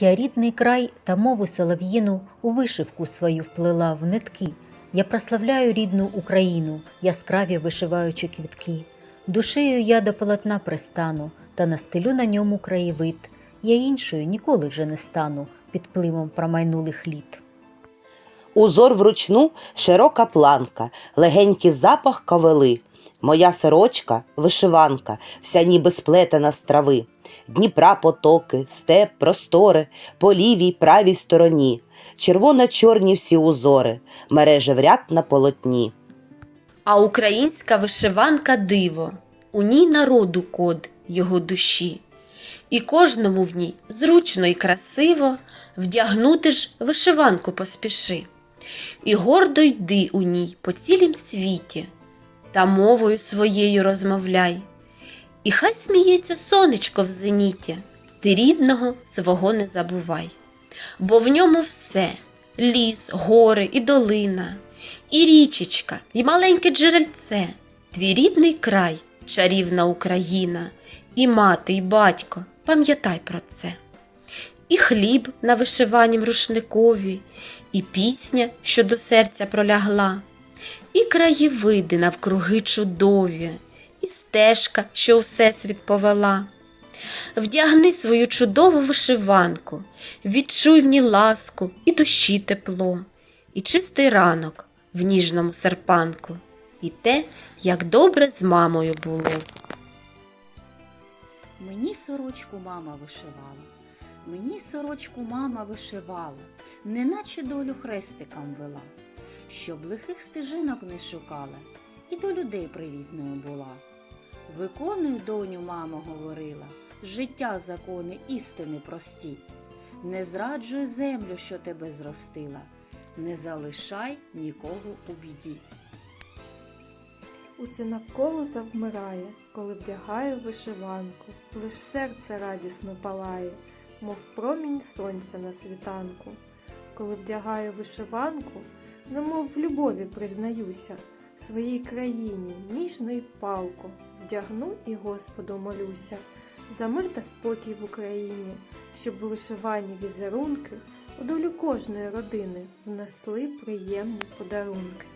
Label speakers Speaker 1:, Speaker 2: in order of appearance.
Speaker 1: Я рідний край та мову солов'їну у вишивку свою вплела в нитки. Я прославляю рідну Україну, яскраві вишиваючи квітки. Душею я до полотна пристану, та настелю на ньому краєвид. Я іншою ніколи вже не стану під пливом промайнулих літ.
Speaker 2: Узор вручну широка планка, легенький запах ковели. Моя сорочка вишиванка, вся ніби сплетена з трави. Дніпра потоки, степ, простори, по лівій правій стороні. Червоно-чорні всі узори, мережа в ряд на полотні.
Speaker 3: А українська вишиванка диво, у ній народу код його душі. І кожному в ній зручно і красиво вдягнути ж вишиванку поспіши. І гордо йди у ній по цілім світі, та мовою своєю розмовляй. І хай сміється сонечко в зеніті, ти рідного свого не забувай. Бо в ньому все ліс, гори і долина, і річечка, і маленьке джерельце, твій рідний край, чарівна Україна, і мати, і батько, пам'ятай про це. І хліб на вишиванім рушникові, і пісня, що до серця пролягла, і краєвиди навкруги чудові, і стежка, що у всесвіт повела. Вдягни свою чудову вишиванку, відчуй в ній ласку і душі тепло, і чистий ранок в ніжному серпанку, і те, як добре з мамою було.
Speaker 4: Мені сорочку мама вишивала, мені сорочку мама вишивала, неначе долю хрестиком вела, щоб лихих стежинок не шукала і до людей привітною була. Виконуй, доню, мама говорила, життя закони істини прості. Не зраджуй землю, що тебе зростила, не залишай нікого у біді.
Speaker 5: Усе навколо завмирає, коли вдягаю вишиванку, лиш серце радісно палає, мов промінь сонця на світанку. Коли вдягаю вишиванку, немов в любові признаюся, своїй країні ніжно й палко вдягну і Господу молюся, за мир та спокій в Україні, щоб вишивані візерунки у долю кожної родини внесли приємні подарунки.